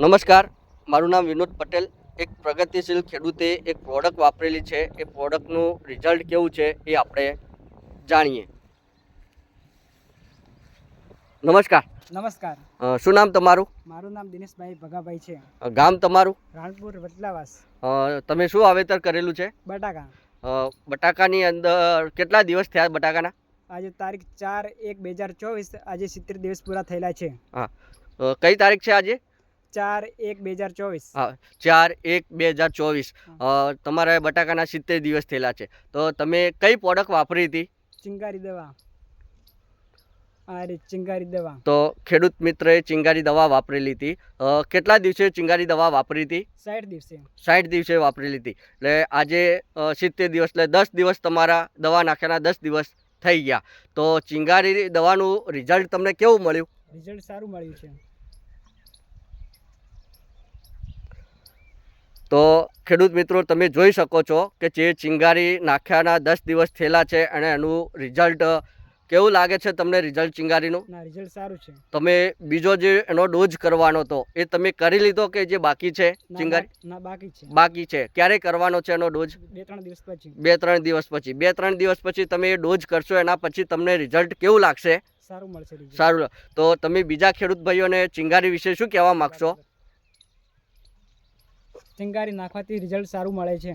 નમસ્કાર. મારું નામ વિનોદ પટેલ. એક પ્રગતિશીલ ખેડૂતે એક પ્રોડક્ટ વાપરેલી છે. એ પ્રોડક્ટનું રિઝલ્ટ કેવું છે એ આપણે જાણીએ. નમસ્કાર. નમસ્કાર. અ, શું નામ તમારું? મારું નામ દિનેશભાઈ ભગાભાઈ છે. અ, ગામ તમારું? રાણપુર વટલાવાસ અ, તમે શું વાવેતર કરેલું છે? બટાકા. અ, બટાકાની અંદર કેટલા દિવસ થયા બટાકાના? આજે તારીખ ચાર એક બે હજાર ચોવીસ આજે સિત્તેર દિવસ પૂરા થયેલા છે. અ, કઈ તારીખ છે આજે? ચાર એક બે હજાર ચોવીસ. હા ચાર એક બે હજાર ચોવીસ. તમારા બટાકાના સિત્તેર દિવસ થયેલા છે. તો તમે કઈ પ્રોડક્ટ વાપરી હતી? ચિંગારી દવા. અરે ચિંગારી દવા. તો ખેડૂત મિત્રએ ચિંગારી દવા વાપરેલી હતી. કેટલા દિવસે ચિંગારી દવા વાપરી હતી? સાઠ દિવસે. સાઠ દિવસે વાપરેલી હતી. એટલે આજે સિત્તેર દિવસ એટલે દસ દિવસ તમારા દવા નાખ્યાના દસ દિવસ થઈ ગયા. તો ચિંગારી દવાનું રિઝલ્ટ તમને કેવું મળ્યું? રિઝલ્ટ સારું મળ્યું છે. તો ખેડૂત મિત્રો તમે જોઈ શકો છો કે જે ચિંગારી નાખ્યાના દસ દિવસ થયેલા છે અને એનું રિઝલ્ટ કેવું લાગે છે તમને રિઝલ્ટ ચિંગારીનું? રિઝલ્ટ સારું છે. તમે બીજો જે એનો ડોઝ કરવાનો હતો એ તમે કરી લીધો કે જે બાકી છે ચિંગારી? ના બાકી છે. બાકી છે. ક્યારે કરવાનો છે એનો ડોઝ બે ત્રણ દિવસ પછી. બે ત્રણ દિવસ પછી. બે ત્રણ દિવસ પછી તમે એ ડોઝ કરશો એના પછી તમને રિઝલ્ટ કેવું લાગશે? સારું મળશે સારું. તો તમે બીજા ખેડૂત ભાઈઓને ચિંગારી વિશે શું કહેવા માગશો? ચિંગારી નાખવાથી રિઝલ્ટ સારું મળે છે.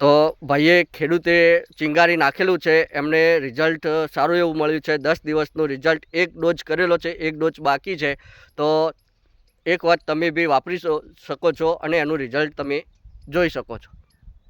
તો ભાઈએ ખેડૂતે ચિંગારી નાખેલું છે, એમને રિઝલ્ટ સારું એવું મળ્યું છે, દસ દિવસનું રિઝલ્ટ એક ડોઝ કરેલો છે, એક ડોઝ બાકી છે. તો એક વાત તમે બી વાપરી શકો છો અને એનું રિઝલ્ટ તમે જોઈ શકો છો.